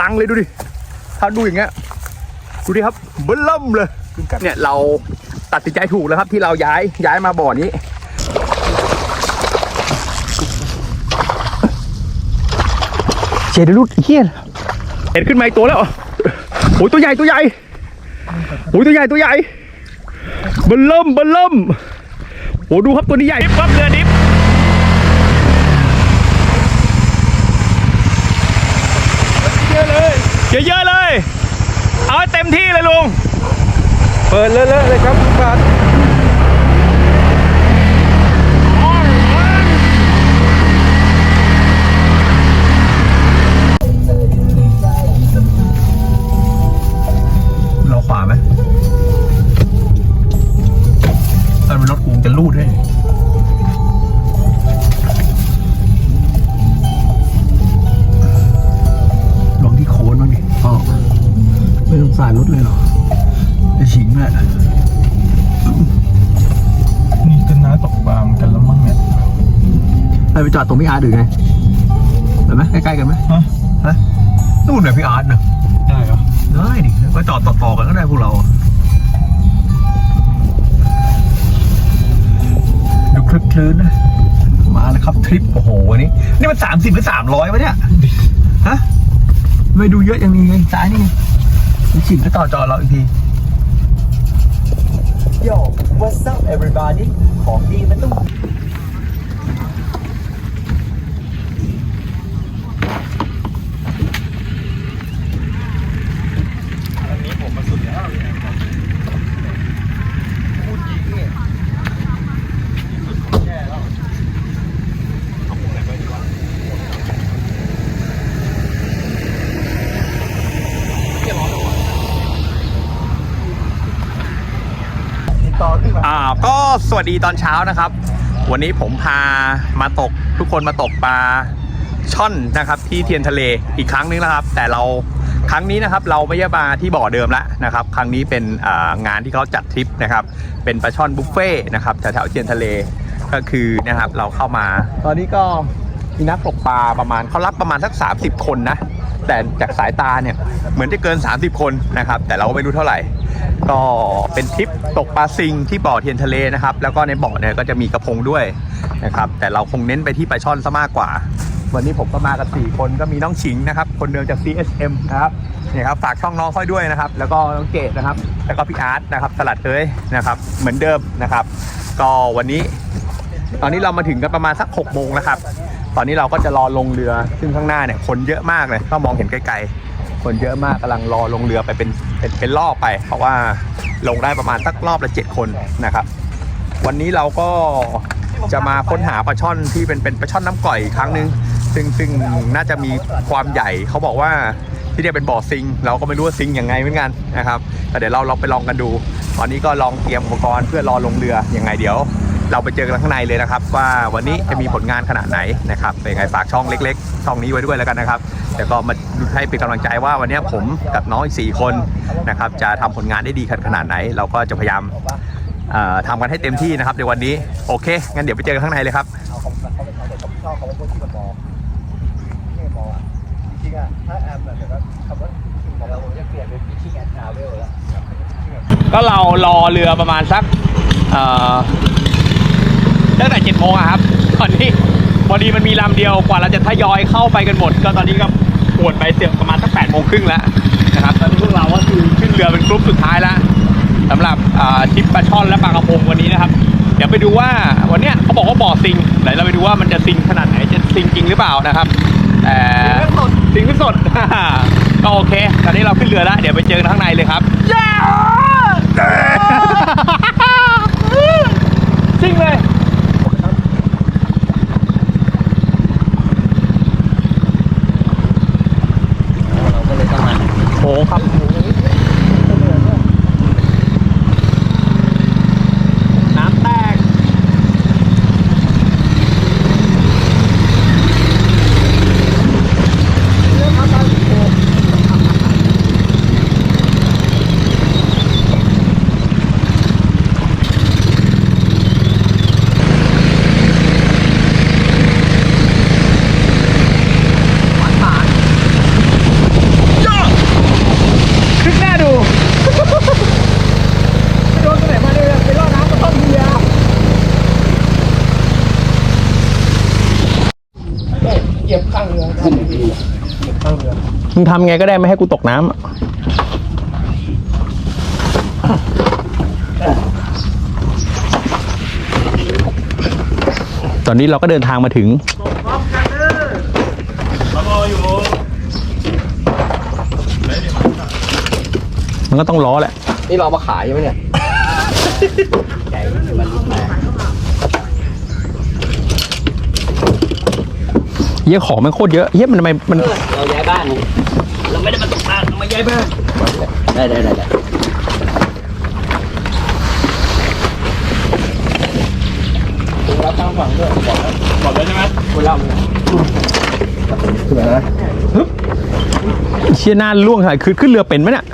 ลังเลยดูดิถ้าดูอย่างเงี้ยดูดิครับเบิ้ลล่มเลยเนี่ยเราตัดสินใจถูกแล้วครับที่เราย้ายย้ายมาบ่อนี้เจดรุดเฮียเห็นขึ้นมาอีกตัวแล้วเหรอโอ้ยตัวใหญ่ตัวใหญ่โอ้ยตัวใหญ่ตัวใหญ่เบิ้ลเริ่มเบิ้ลเริ่มโอ้ดูครับตัวนี้ใหญ่ครับเรือดิฟเยอะ เยอะๆเลย เอาเต็มที่เลยลุง เปิดเลอะๆเลยครับคุณบาน จอดตรงพี่อาร์ตหรือไงเห็นไหมใกล้ๆกันไหมฮะฮะนู่นแบบพี่อาร์ตเนอะได้เหรอได้ดิไปจอดต่อๆกันก็ได้พวกเราอะดูคลึกคลื้นนะมาเลยครับทริปโอ้โหวันนี้ นี่มันสามสิบหรือสามร้อยวะเนี่ยฮะไม่ดูเยอะอย่างนี้ไงซ้ายนี่ไงมีฉิงก็ต่อจอเราอีกที Yo, what's up everybody ของดีมันต้อง อันนี้ผมมาสุดแล้ว อ่าก็ สวัสดีตอนเช้านะครับ วันนี้ผมพามาตกทุกคนมาตกปลาช่อนนะครับ ที่เทียนทะเลอีกครั้งนึงนะครับ แต่เราครั้งนี้นะครับเราไม่ได้มาที่บ่อเดิมแล้วนะครับ ครั้งนี้เป็นงานที่เขาจัดทริปนะครับ เป็นปลาช่อนบุฟเฟ่นะครับแถวๆเทียนทะเลก็คือนะครับเราเข้ามา ตอนนี้ก็มีนักตกปลาประมาณเขารับประมาณสัก 30 คนนะแต่จากสายตาเนี่ยเหมือนจะเกิน 30 คนนะครับ แต่เราไม่รู้เท่าไหร่ ก็เป็นทริปตกปลาซิงที่บ่อเทียนทะเลนะครับ แล้วก็ในบ่อเนี่ยก็จะมีกระพงด้วยนะครับ แต่เราคงเน้นไปที่ปลาช่อนซะมากกว่า วันนี้ผมก็มากับ4คนก็มีน้องชิงนะครับ คนเดิมจาก CSM นะครับเนี่ยครับฝากช่องน้องค่อยด้วยนะครับ แล้วก็น้องเกดนะครับ แล้วก็พี่อาร์ตนะครับสลัดเอ้ยนะครับ เหมือนเดิมนะครับ ก็วันนี้ ตอนนี้เรามาถึงกันประมาณสัก6โมงนะครับ ตอนนี้เราก็จะรอลงเรือ ซึ่งข้างหน้าเนี่ยคนเยอะมากเลย ก็มองเห็นไกลๆ คนเยอะมากกำลังรอลงเรือไปเป็นเป็นเป็นรอบไป เพราะว่าลงได้ประมาณสักรอบละ7คนนะครับ วันนี้เราก็จะมาค้นหาปลาช่อนที่เป็นเป็นปลาช่อนน้ำก่อยอีกครั้งหนึ่งซึ่งซึ่งน่าจะมีความใหญ่เขาบอกว่าที่เนี่ยเป็นบ่อซิง เราก็ไม่รู้ว่าซิงยังไงเหมือนกันนะครับแต่เดี๋ยวเราลองไปลองกันดู ตอนนี้ก็ลองเตรียมอุปกรณ์เพื่อรอลงเรือยังไงเดี๋ยว เราไปเจอกันข้างในเลยนะครับ ว่าวันนี้จะมีผลงานขนาดไหนนะครับเป็นไงฝากช่องเล็ก ๆ ช่องนี้ไว้ด้วยแล้วกันนะครับแต่ก็มาดูให้เป็นกำลังใจว่าวันนี้ผมกับน้องอีก4คนนะครับจะทำผลงานได้ดีขนาดไหน เราก็จะพยายามทำกันให้เต็มที่นะครับในวันนี้โอเคงั้นเดี๋ยวไปเจอกันข้างในเลยครับเอาคำสั่งเขาไปใช้แต่ผมชอบคำว่าคนที่มันมองไม่มองอะจริงๆอะถ้าแอมแบบว่าคำว่าจริงของเราจะเปลี่ยนเป็นพิชิ่งแอนทราเวลแล้วก็เรารอเรือประมาณสักเอ่อ ตั้งแต่เจ็ดโมงครับ ตอนนี้พอดีมันมีลำเดียวกว่าเราจะทยอยเข้าไปกันหมด ก็ตอนนี้ก็ปวดไปเสือกประมาณสักแปดโมงครึ่งแล้วนะครับตอนนี้พวกเราก็คือขึ้นเรือเป็นกรุ๊ปสุดท้ายแล้วสำหรับทริปปลาช่อนและปลากระพงวันนี้นะครับ เดี๋ยวไปดูว่าวันเนี้ยเขาบอกว่าบ่อซิงเดี๋ยวเราไปดูว่ามันจะซิงขนาดไหนจะซิงจริงหรือเปล่านะครับแต่ซิงขึ้นสดก็โอเค ตอนนี้เราขึ้นเรือแล้ว เดี๋ยวไปเจอกันข้างในเลยครับ จริงเลย เราก็เลยต้อง โอ้ครับ น้ำแตก เมึ งทำไงก็ได้ไม่ให้กูตกน้ำอะตอนนี้เราก็เดินทางมาถึงมันก็ต้องล้อแหละ นี่เรามาขายใช่ไหมเนี่ย เยี่ยของมันโคตรเยอะเยี่ยมันทำไมมันเราย้ายบ้าน เราไม่ได้มาตกปลาเรามาย้ายบ้าน ได้ได้ได้ได้เราตั้งฝั่งด้วยบอกแล้วบอกแล้วใช่ไหมคุณเล่าคืออะไรนะเชี่ยหน้าล่วงขนาดคือขึ้นเรือเป็นไหมเนี่ย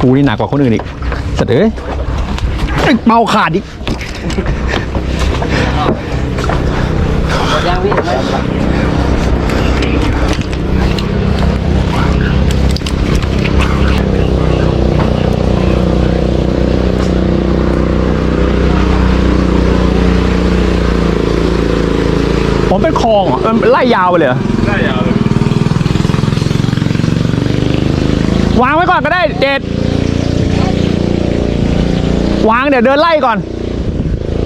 กูนี่หนักกว่าคนอื่นอีกสัตว์เอ้ยเอ้ยเมาขาดอีก ยังพี่ไม่ผมเป็นคลองเหรอมันไล่ยาวไปเลยเหรอได้ยาวเลยวางไว้ก่อนก็ได้เด็ดวางเดี๋ยวเดินไล่ก่อน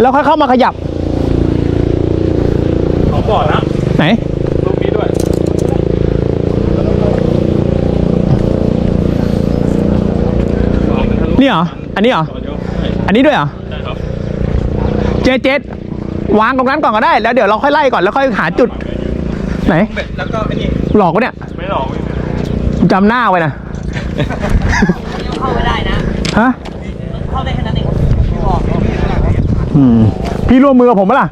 แล้วค่อยเข้ามาขยับ เขาบอกนะ ไหน ลูกนี้ด้วย นี่เหรอ อันนี้เหรอต่อเดียวอันนี้ด้วยเหรอใช่ครับเจเจดวางตรงนั้นก่อนก็ได้ แล้วเดี๋ยวเราค่อยไล่ก่อนแล้วค่อยหาจุด ไหนเบ็ดแล้วก็ไอ้นี่หลอกวะเนี่ย ไม่หลอกไม่จำหน้าไว้นะเข้าไม่ได้นะ ฮะ เข้าได้แค่นั้นเองอืม พี่ร่วมมือกับผมปะล่ะ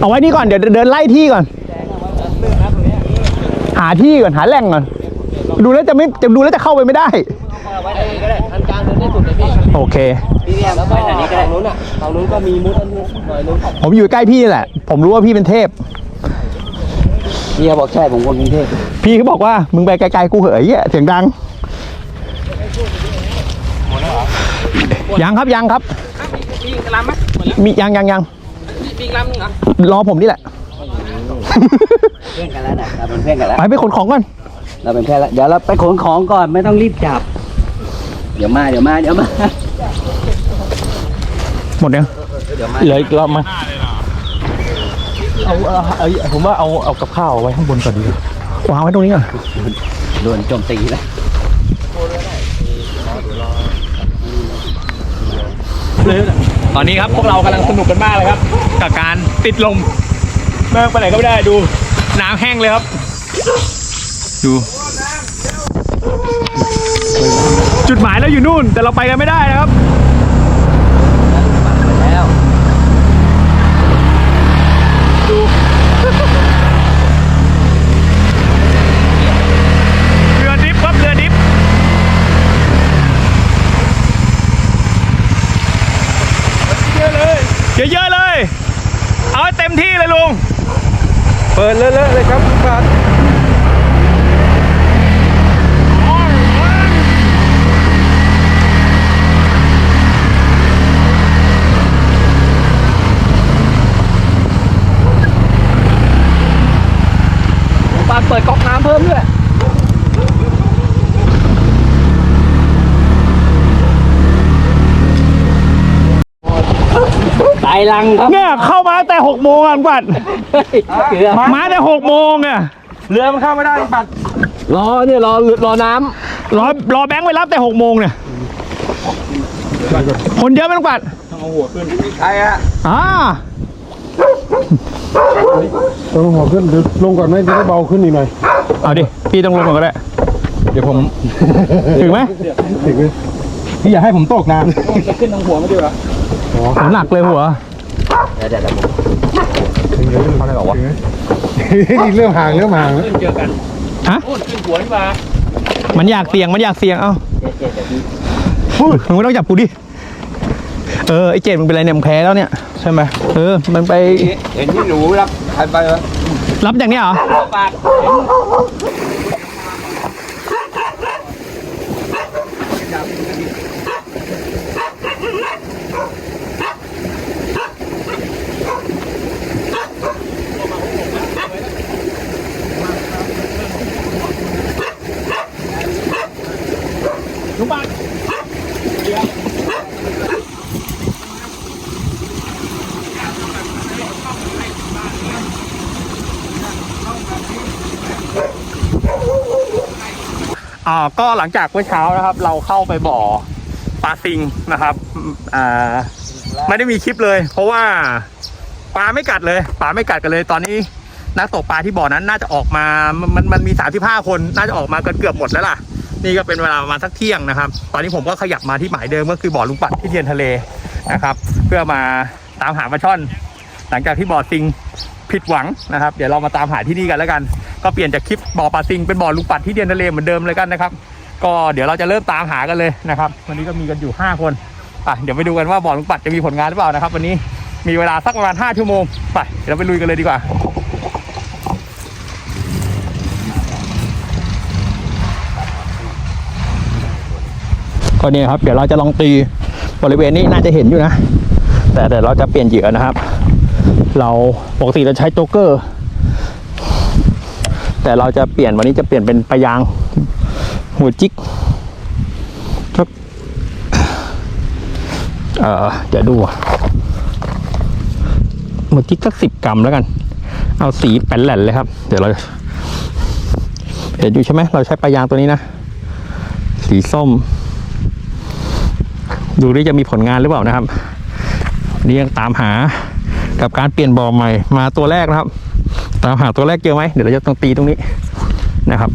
เอาไว้นี่ก่อน เดี๋ยวเดินไล่ที่ก่อน หาที่ก่อน หาแหล่งก่อน ดูแล้วจะไม่จะดูแล้วจะเข้าไปไม่ได้เอาไว้ไหนก็ได้ทางกลางเดินได้สุดเลยพี่โอเค พี่แอมแล้วก็ทางนี้ก็ได้นู้นอะทางนู้นก็มีมุดอันนู้นหน่อยนึงผมอยู่ใกล้พี่นี่แหละ ผมรู้ว่าพี่เป็นเทพพี่เขาบอกใช่ผมคนกรุงเทพพี่เขาบอกว่ามึงไปไกลๆกูเหอะไอ้เหี้ยเสียงดังยังครับยังครับ มีอีกลำไหมหมดแล้วมียังยังยังมีอีกลำหนึงเหรอรอผมนี่แหละ เพื่อนกันแล้วนะเราเป็นเพื่อนกันแล้ว ไปไปขนของก่อน เราเป็นเพื่อนแล้วเดี๋ยวเราไปขนของก่อนไม่ต้องรีบจับ เดี๋ยวมาเดี๋ยวมาเดี๋ยวมาหมดยังเดี๋ยวมาเหลืออีกรอบไหมเอาเอาเอาผมว่าเอาเอากับข้าวไว้ข้างบนก่อนดีกว่าวางไว้ตรงนี้ก่อนโดนโจมตีแล้วตอนนี้ครับพวกเรากำลังสนุกกันมากเลยครับ กับการติดลมแม่งไปไหนก็ไม่ได้ดู น้ำแห้งเลยครับ ดู จุดหมายเราอยู่นู่น แต่เราไปกันไม่ได้นะครับ แล้วเรือดิฟครับเรือดิฟเยอะเลย เยอะๆเลย เอาให้เต็มที่เลยลุง เปิดเลอะๆเลยครับคุณบาทปาน เปิดก๊อกน้ำเพิ่มด้วยตายลังครับเนี่ยเข้ามาตั้งแต่หกโมงอะก่อนเกือบมาแต่หกโมงอะเรือมันเข้าไม่ได้คุณบาทรอเนี่ยรอรอน้รอรอแบงค์ไปรับแต่หกโมงเนี่ยคนเยอะไหมลุงปัดำใช่ฮะอ่า ต้องหัวขึ้นเดี๋ยวลงก่อนไหมจะได้เบาขึ้นอีกหน่อยเอาดิ พี่ต้องลงก่อนก็ได้ เดี๋ยวผม ถึงไหมถึงเลยพี่อย่าให้ผมตกน้จะขึ้นทางหัวไมาดีกว่าหนักเลยหัวเดี๋ยวเดี๋ยวเดี๋ยวถึงเลยเขาได้หรอวะนี่เริ่มห่างเริ่มห่างแล้วเจอกันฮะขึ้นหัวนี่มามันอยากเสี่ยงมันอยากเสี่ยงเอ้าเจ๊เจ๊เดี๋ยวพี่พูดมึงไม่ต้องจับกูดิ เออไอ้เจดมึงเป็นไรเนี่ยมึงแพ้แล้วเนี่ย ใช่ไหมเออ มันไป เห็นที่หนูรับใครไปวะรับอย่างเนี้ยเหรอ ปาก อ่าก็หลังจากเมื่อเช้านะครับ เราเข้าไปบ่อปลาซิงนะครับอ่าไม่ได้มีคลิปเลย เพราะว่าปลาไม่กัดเลยปลาไม่กัดกันเลย ตอนนี้นักตกปลาที่บ่อนั้นน่าจะออกมา มันมันมันมี35คน น่าจะออกมาเกือบเกือบหมดแล้วล่ะ นี่ก็เป็นเวลาประมาณสักเที่ยงนะครับ ตอนนี้ผมก็ขยับมาที่หมายเดิมก็คือบ่อลุงปัดที่เทียนทะเลนะครับ เพื่อมาตามหาปลาช่อน หลังจากที่บ่อซิงผิดหวังนะครับ เดี๋ยวเรามาตามหาที่นี่กันแล้วกัน ก็เปลี่ยนจากคลิปบ่อปลาซิงเป็นบ่อลุงปัดที่เทียนทะเลเหมือนเดิมเลยกันนะครับ ก็เดี๋ยวเราจะเริ่มตามหากันเลยนะครับวันนี้ก็มีกันอยู่ 5 คนไปเดี๋ยวไปดูกันว่าบ่อลุงปัดจะมีผลงานหรือเปล่านะครับ วันนี้มีเวลาสักประมาณ5ชั่วโมงไปเดี๋ยวเราไปลุยกันเลยดีกว่าก็เนี่ยครับเดี๋ยวเราจะลองตีบริเวณนี้น่าจะเห็นอยู่นะ แต่แต่เราจะเปลี่ยนเหยื่อนะครับ เราปกติเราใช้โจ๊กเกอร์ แต่เราจะเปลี่ยนวันนี้จะเปลี่ยนเป็นปลายาง หัวจิกสักเออเดี๋ยวดูหัวจิกสักสิบกรัมแล้วกัน เอาสีแป้นแหลนเลยครับ เดี๋ยวเราเห็นอยู่ใช่ไหมเราใช้ปลายางตัวนี้นะ สีส้ม ดูดิจะมีผลงานหรือเปล่านะครับนี่ยังตามหากับการเปลี่ยนบอใหม่มาตัวแรกนะครับ ตามหาตัวแรกเจอไหมเดี๋ยวเราจะต้องตีตรงนี้นะครับ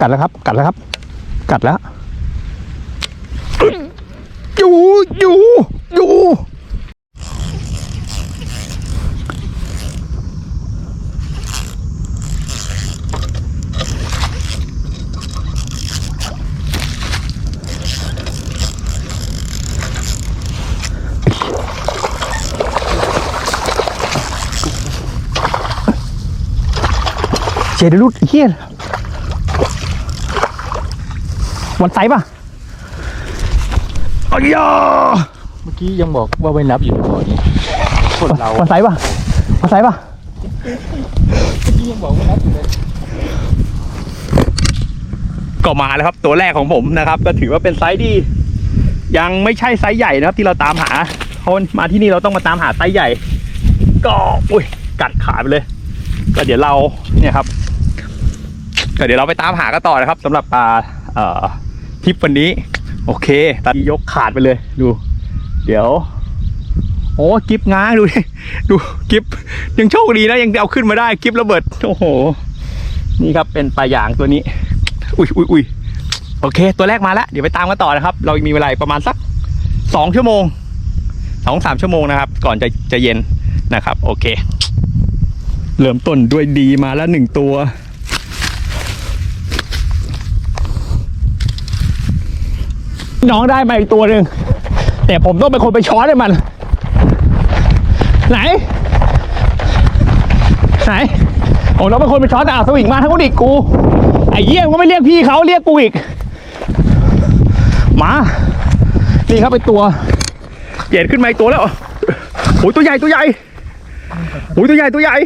กัดแล้วครับกัดแล้วครับ กัดแล้วครับ กัดแล้วอยู่อยู่อยู่เจดรุดเฮีย วันไซป่ะอ้ยาเมื่อกี้ยังบอกว่าไม่นับอยู่ในบ่อนี้คนเราวันไซป่ะวันไซป่ะเมื่อกี้ยังบอกว่านับอยู่เลยก็มาแล้วครับตัวแรกของผมนะครับ ก็ถือว่าเป็นไซส์ที่ยังไม่ใช่ไซส์ใหญ่นะครับ ที่เราตามหาเพราะมาที่นี่เราต้องมาตามหาไซส์ใหญ่ ก็อุ้ยกัดขาไปเลย ก็เดี๋ยวเราเนี่ยครับก็เดี๋ยวเราไปตามหากันต่อนะครับสำหรับปลาเอ่อ ทริปวันนี้ โอเคตอนนี้ยกขาดไปเลยดู เดี๋ยว โอ้กิฟง้างดูดิดูกิฟยังโชคดีนะยังเอาขึ้นมาได้กิฟระเบิดโอ้โห นี่ครับเป็นปลาหยางตัวนี้ อุ้ยอุ้ยอุ้ยโอเค ตัวแรกมาแล้ว เดี๋ยวไปตามกันต่อนะครับ เรามีเวลาประมาณสักสองชั่วโมงสองสามชั่วโมงนะครับ ก่อนจะจะเย็นนะครับ โอเค เริ่มต้นด้วยดีมาแล้วหนึ่งตัว น้องได้มาอีกตัวหนึ่งแต่ผมต้องเป็นคนไปช้อนให้มัน ไหน ไหนผมต้องเป็นคนไปช้อนแต่อาสวิงมาทั้งคนอีกกูไอ้เยี่ยมก็ไม่เรียกพี่เขาเรียกกูอีกมานี่ครับไอ้ตัวเหยียดขึ้นมาอีกตัวแล้วโอ้ยตัวใหญ่ตัวใหญ่โอ้ยตัวใหญ่ตัวใหญ่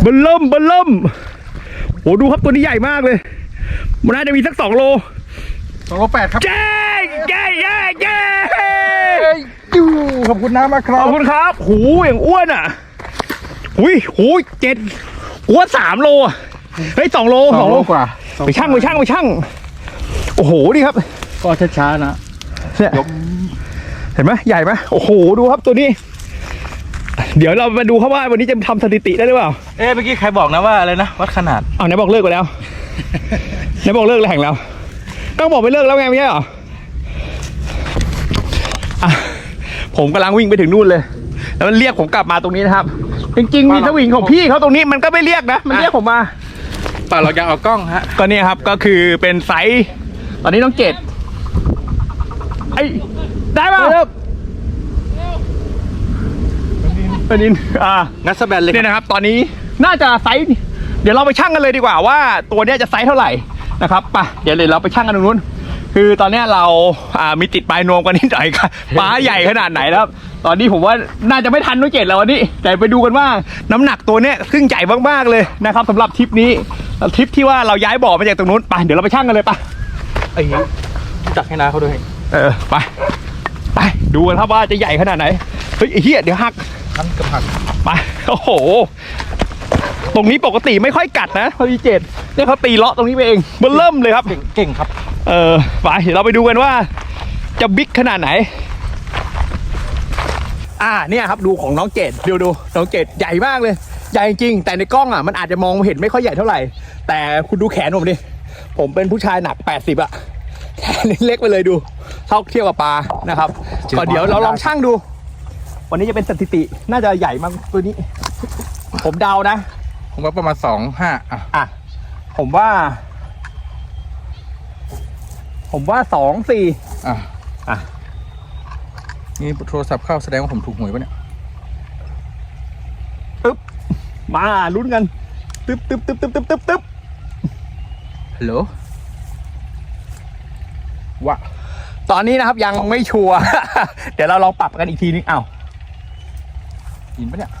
เบิ่มเริ่มเบิ่มเริ่มโอ้ดูครับตัวนี้ใหญ่มากเลย มันน่าจะมีสักสองโล สองโลแปดครับเย้เย้เย้เย้ยูขอบคุณน้ามากคขรัอบบคุณครับ หูอย่างอ้วนอะหุยหูยเจ็ดอ้วนสามโลอะเฮ้ยสองโลสสอองงโลโลกว่าไปช่างไปช่างไปช่าง โอ้โหนี่ครับ ก็ช้าๆนะเนี่ยยกเห็นไหมใหญ่ไหมโอ้โหดูครับตัวนี้ เดี๋ยวเรามาดูครับว่าวันนี้จะทำสถิติได้หรือเปล่าเอ๊ะเมื่อกี้ใครบอกนะว่าอะไรนะวัดขนาดเอาไหนบอกเลิกไปแล้วไหนบอกเลิกแล้วแข่งแล้ว ต้องบอกไปเลิกแล้วไงไม่ใช่เหรออะผมกำลังวิ่งไปถึงนู่นเลย แล้วมันเรียกผมกลับมาตรงนี้นะครับ จริงๆมีสวิงของพี่เขาตรงนี้มันก็ไม่เรียกนะ มันเรียกผมมา ป่าเรายังเอากล้องฮะ ก็เนี่ยครับก็คือเป็นไซส์ตอนนี้น้องเกดไอ้ได้ป่ะอันนี้อ่า งัดสแบนเลยเนี่ยนะครับ ตอนนี้น่าจะไซส์เดี๋ยวเราไปชั่งกันเลยดีกว่าว่าตัวเนี้ยจะไซส์เท่าไหร่ นะครับไปเดี๋ยวเลยเราไปชั่งกันตรงนู้น คือตอนเนี้ยเราอ่ามีติดปลายนวมกันนิดหน่อยครับปลาใหญ่ขนาดไหนแล้วครับตอนนี้ผมว่าน่าจะไม่ทันน้องเกดแล้ววันนี้ แต่ไปดูกันว่าน้ำหนักตัวเนี้ยซึ่งใหญ่มากๆเลยนะครับสำหรับทริปนี้ทริปที่ว่าเราย้ายบ่อมาจากตรงนู้นไปเดี๋ยวเราไปชั่งกันเลยไปไอ้จักให้นาเขาด้วยเออไปไปดูกันครับว่าจะใหญ่ขนาดไหนเฮ้ยไอ้เหี้ยเดี๋ยวหักทันกับหักไปโอ้โห ตรงนี้ปกติไม่ค่อยกัดนะพอดีเจ็ด เนี่ยเขาตีเลาะตรงนี้ไปเองเบนเริ่มเลยครับเก่งเก่งครับ เออไปเดี๋ยวเราไปดูกันว่า จะบิ๊กขนาดไหน อ่าเนี่ยครับดูของน้องเกดดูดูน้องเกดใหญ่มากเลย ใหญ่จริงๆแต่ในกล้องอะมันอาจจะมองเห็นไม่ค่อยใหญ่เท่าไหร่ แต่คุณดูแขนผมดิผมเป็นผู้ชายหนัก 80อะแขนเล็กไปเลยดูเท่าเทียบกับปลานะครับก็เดี๋ยวเราลองชั่งดู วันนี้จะเป็นสถิติน่าจะใหญ่มากตัวนี้ ผมเดานะ ผมว่าประมาณสองห้าอะอะ ผมว่า ผมว่าสองสี่อะอะนี่โทรศัพท์เข้าแสดงว่าผมถูกหวยปะเนี่ยตึ๊บมาลุ้นกันตึ๊บตึ๊บตึ๊บตึ๊บตึ๊บตึ๊บตึ๊บฮัลโหลวะตอนนี้นะครับยังไม่ชัวร์ เดี๋ยวเราลองปรับกันอีกทีนึงอ้าวยินปะเนี่ย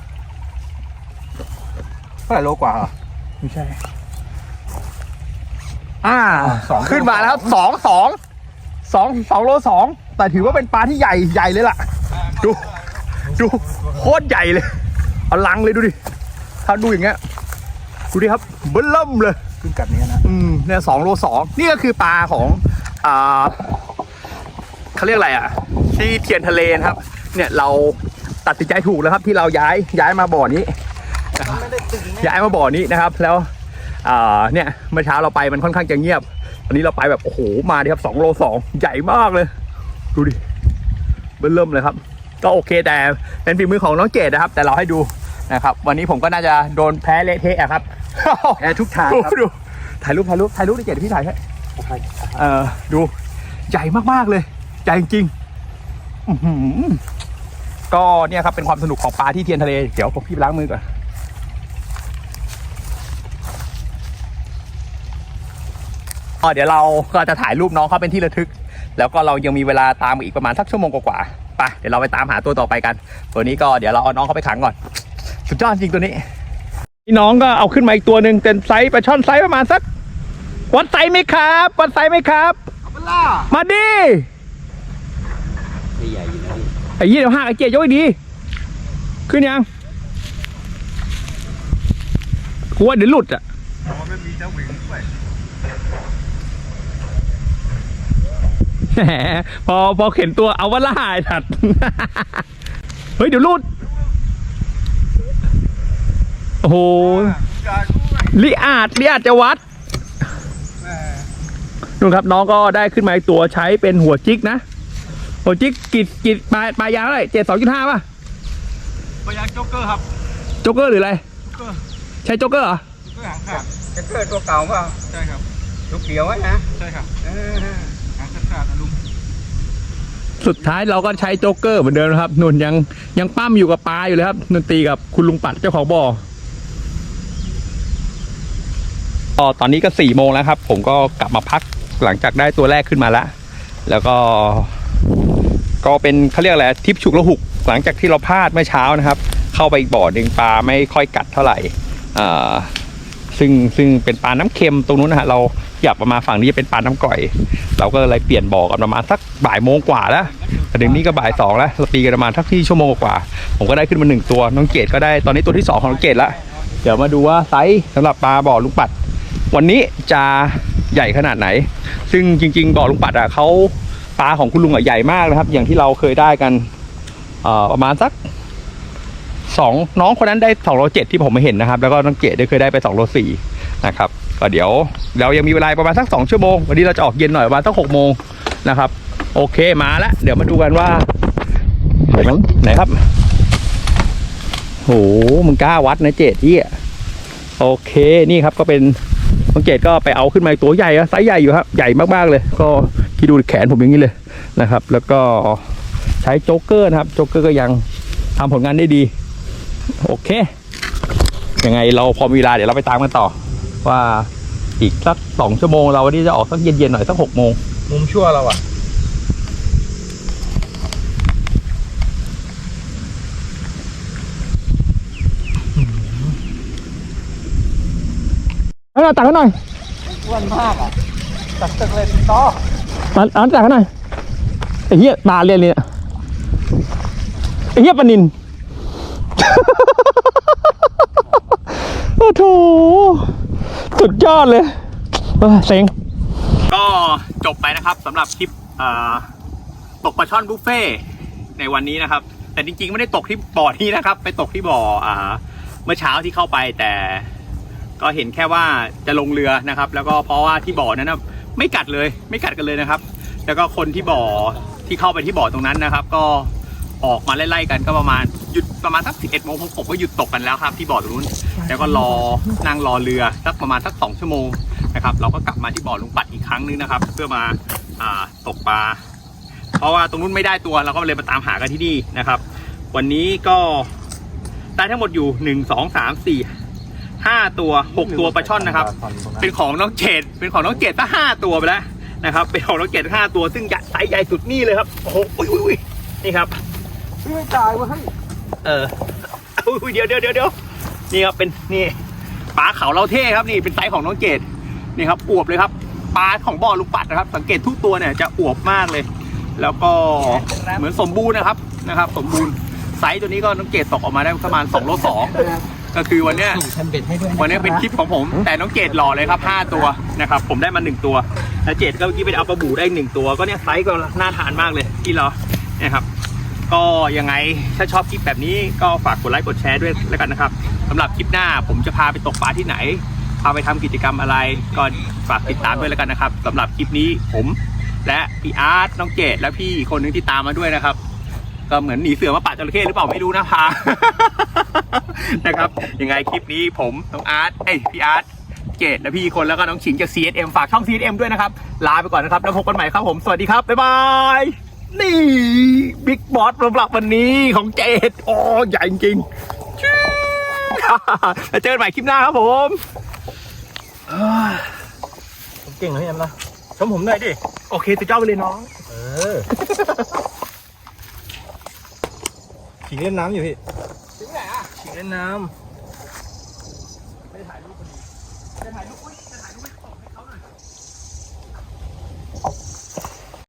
เท่าไหร่โลกว่าเหรอไม่ใช่ อ่าสองขึ้นมาแล้วสองสองสองสองโลสองแต่ถือว่าเป็นปลาที่ใหญ่ใหญ่เลยล่ะ ดู ดูโคตรใหญ่เลยเอาลังเลยดูดิถ้าดูอย่างเงี้ยดูดิครับเบิ้ลเริ่มเลยขึ้นกัดเนี้ยนะอืมเนี่ยสองโลสองนี่ก็คือปลาของอ่าเขาเรียกอะไรอะ ที่เทียนทะเลนะครับ เนี่ยเราตัดสินใจถูกแล้วครับที่เราย้ายย้ายมาบ่อนี้นะครับย้ายมาบ่อนี้นะครับ แล้วอ่า เนี่ยเมื่อเช้าเราไปมันค่อนข้างจะเงียบวันนี้เราไปแบบโอ้โหมาดิครับสองโลสองใหญ่มากเลย ดูดิเบิ่มเริ่มเลยครับ ก็โอเคแต่เป็นฝีมือของน้องเกดนะครับ แต่เราให้ดูนะครับ วันนี้ผมก็น่าจะโดนแพ้เละเทะอะครับแอร์ทุกทางครับดูถ่ายรูปถ่ายรูปถ่ายรูปดิเกดพี่ถ่ายให้เออดูใหญ่มากๆเลยใหญ่จริงๆอื้อหือก็เนี่ยครับเป็นความสนุกของปลาที่เทียนทะเล เดี๋ยวผมพี่ไปล้างมือก่อน อ๋อเดี๋ยวเราก็จะถ่ายรูปน้องเขาเป็นที่ระทึก แล้วก็เรายังมีเวลาตามอีกประมาณสักชั่วโมงกว่าๆไปเดี๋ยวเราไปตามหาตัวต่อไปกัน ตัวนี้ก็เดี๋ยวเราเอาน้องเขาไปขังก่อน สุดยอดจริงตัวนี้พี่น้องก็เอาขึ้นมาอีกตัวหนึ่งเป็นไซส์ปลาช่อนไซส์ประมาณสักวัดไซส์ไหมครับวัดไซส์ไหมครับมาดิไอ้ยี่เดี๋ยวห้าไอ้เกียยกดีขึ้นยังกูว่าเดี๋ยวหลุดอะ แหมพอพอเข็นตัวเอาว่าล่าไอ้สัตว์ เฮ้ย เดี๋ยวหลุดโอ้โหลิอาดลิอาดจะวัดนู่นครับน้องก็ได้ขึ้นมาอีกตัวใช้เป็นหัวจิกนะ หัวจิกกิดกิดปลายปลายยาวเท่าไหร่เจ็ดสองจุดห้าป่ะพยางโจ๊กเกอร์ครับโจ๊กเกอร์หรืออะไรใช่โจ๊กเกอร์เหรอโจ๊กเกอร์หางขาดจะเกิดตัวเก่าเปล่าใช่ครับตัวเขียวไว้นะใช่ครับเออหาง ขาดๆนะลุงสุดท้ายเราก็ใช้โจ๊กเกอร์เหมือนเดิมนะครับนุ่นยังยังปั้มอยู่กับปลาอยู่เลยครับนุ่นตีกับคุณลุงปัดเจ้าของบ่อก็ตอนนี้ก็สี่โมงแล้วครับ ผมก็กลับมาพักหลังจากได้ตัวแรกขึ้นมาแล้วแล้วก็ ก็เป็นเขาเรียกอะไรทริปฉุกละหุกหลังจากที่เราพลาดเมื่อเช้านะครับ เข้าไปอีกบ่อหนึ่งปลาไม่ค่อยกัดเท่าไหร่อ่า ซึ่งซึ่งเป็นปลาน้ำเค็มตรงนู้นนะฮะเราอยากประมาณฝั่งนี้จะเป็นปลาน้ำก่อย เราก็เลยเปลี่ยนบ่อกันประมาณสักบ่ายโมงกว่าแล้วแต่เดี๋ยวนี้ก็บ่ายสองแล้วเราตีกันประมาณสักที่ชั่วโมงกว่า ผมก็ได้ขึ้นมาหนึ่งตัวน้องเกดก็ได้ตอนนี้ตัวที่สองของน้องเกดละเดี๋ยวมาดูว่าไซส์สำหรับปลาบ่อลุงปัด วันนี้จะใหญ่ขนาดไหน ซึ่งจริง ๆ บ่อลุงปัดอะเขาปลาของคุณลุงอะใหญ่มากนะครับ อย่างที่เราเคยได้กันประมาณสัก สองน้องคนนั้นได้สองโลเจ็ดที่ผมไมาเห็นนะครับ แล้วก็น้องเกดได้เคยได้ไปสองโลสี่นะครับก็เดี๋ยวเรายังมีเวลาประมาณสักสองชั่วโมงวันนี้เราจะออกเย็นหน่อยประมาณสักหกโมงนะครับ โอเคมาแล้วเดี๋ยวมาดูกันว่าเห็นไหมไหนครับโหมึงกล้าวัดนะเจดที่โอเคนี่ครับก็เป็นน้องเจดก็ไปเอาขึ้นมาตัวใหญ่อะไซส์ใหญ่อยู่ครับ ใหญ่มากๆเลย ก็คิดดูแขนผมอย่างนี้เลยนะครับ แล้วก็ใช้โจ๊กเกอร์นะครับโจ๊กเกอร์ก็ยังทำผลงานได้ดี โอเค ยังไงเราพอมีเวลาเดี๋ยวเราไปตามกันต่อ ว่าอีกสักสองชั่วโมงเราวันนี้จะออกสักเย็นๆหน่อยสักหกโมงมุมชั่วเราอะ เอาหน่อยตักให้หน่อยอ้วนมากอะตักตึกเลยต่อมาเอาตักให้หน่อยไอ้เหี้ยปลาเรียนเลยไอ้เหี้ยปลานิน โอ้โถสุดยอดเลยเซ็งก็จบไปนะครับสำหรับคลิปตกปลาช่อนบุฟเฟ่ในวันนี้นะครับ แต่จริงๆ ไม่ได้ตกที่บ่อนี้นะครับ ไปตกที่บ่ออ่าเมื่อเช้าที่เข้าไปแต่ก็เห็นแค่ว่าจะลงเรือนะครับ แล้วก็เพราะว่าที่บ่อนั้นนะไม่กัดเลย ไม่กัดกันเลยนะครับ แล้วก็คนที่บ่อที่เข้าไปที่บ่อตรงนั้นนะครับ ก็ ออกมาไล่ๆกันก็ประมาณหยุดประมาณสักสิบเอ็ดโมงผมก็หยุดตกกันแล้วครับที่บ่อตรงนู้นแล้วก็รอนั่งรอเรือสักประมาณสักสองชั่วโมงนะครับเราก็กลับมาที่บ่อลุงปัดอีกครั้งนึงนะครับ เพื่อมาอ่าตกปลาเพราะว่าตรงนู้นไม่ได้ตัวเราก็เลยมาตามหากันที่นี่นะครับ วันนี้ก็ได้ทั้งหมดอยู่หนึ่งสองสามสี่ห้าตัวหกตัวปลาช่อนนะครับ เป็นของน้องเจดเป็นของน้องเจดตั้งห้าตัวไปแล้วนะครับ เป็นของน้องเจดห้าตัวซึ่งใหญ่ไซส์ใหญ่สุดนี่เลยครับโอ้โหอุ้ยอุ้ยอุ้ยนี่ครับ ไม่จ่ายเวะให้เอออุ้ยเดี๋ยวเดี๋ยวเดี๋ยวเดี๋ยวนี่ครับเป็นนี่ปลาเขาเราเท่ครับนี่เป็นไซส์ของน้องเกดนี่ครับอวบเลยครับปลาของบ่อลูกปัดนะครับ สังเกตทุกตัวเนี่ยจะอวบมากเลย แล้วก็เหมือนสมบูรณ์นะครับนะครับ สมบูรณ์ไซส์ตัวนี้ก็น้องเกดตกออกมาได้ประมาณ2โลสองก็คือวันเนี้ยทำเบ็ดให้ด้วยวันนี้เป็นคลิปของผม แต่น้องเกดหล่อเลยครับ 5 ตัวนะครับ ผมได้มา 1 ตัวแล้วเจดก็เมื่อกี้ไปเอาปลาบูได้ 1 ตัว ก็เนี่ยไซส์ก็น่าทานมากเลยที่เราเนี่ยครับ ก็ยังไงถ้าชอบคลิปแบบนี้ก็ฝากกดไลค์กดแชร์ด้วยแล้วกันนะครับสำหรับคลิปหน้าผมจะพาไปตกปลาที่ไหนพาไปทำกิจกรรมอะไรก็ฝากติดตามด้วยแล้วกันนะครับสำหรับคลิปนี้ผมและพี่อาร์ตน้องเกดและพี่คนนึงที่ตามมาด้วยนะครับ ก็เหมือนหนีเสือมาป่าจระเข้หรือเปล่าไม่รู้นะพา นะครับยังไงคลิปนี้ผมน้องอาร์ตเอ้ยพี่อาร์ตเกดและพี่คนแล้วก็น้องฉิงจาก CSM ฝากช่อง CSM ด้วยนะครับ ลาไปก่อนนะครับ แล้วพบกันใหม่ครับผม สวัสดีครับ บ๊ายบาย นี่บิ๊กบอสสำหรับวันนี้ของเจดโอ้ใหญ่จริงๆชื่อแล้วเจอกันใหม่คลิปหน้าครับผมผมเก่งเลยเอ็มนะชมผมหน่อยดิ โอเคสุดยอดไปเลยน้อง เออขิงเล่นน้ำอยู่พี่ขิงเล่นน้ไม่ได้ถ่ายรูปพอดีไม่ได้ถ่ายรูป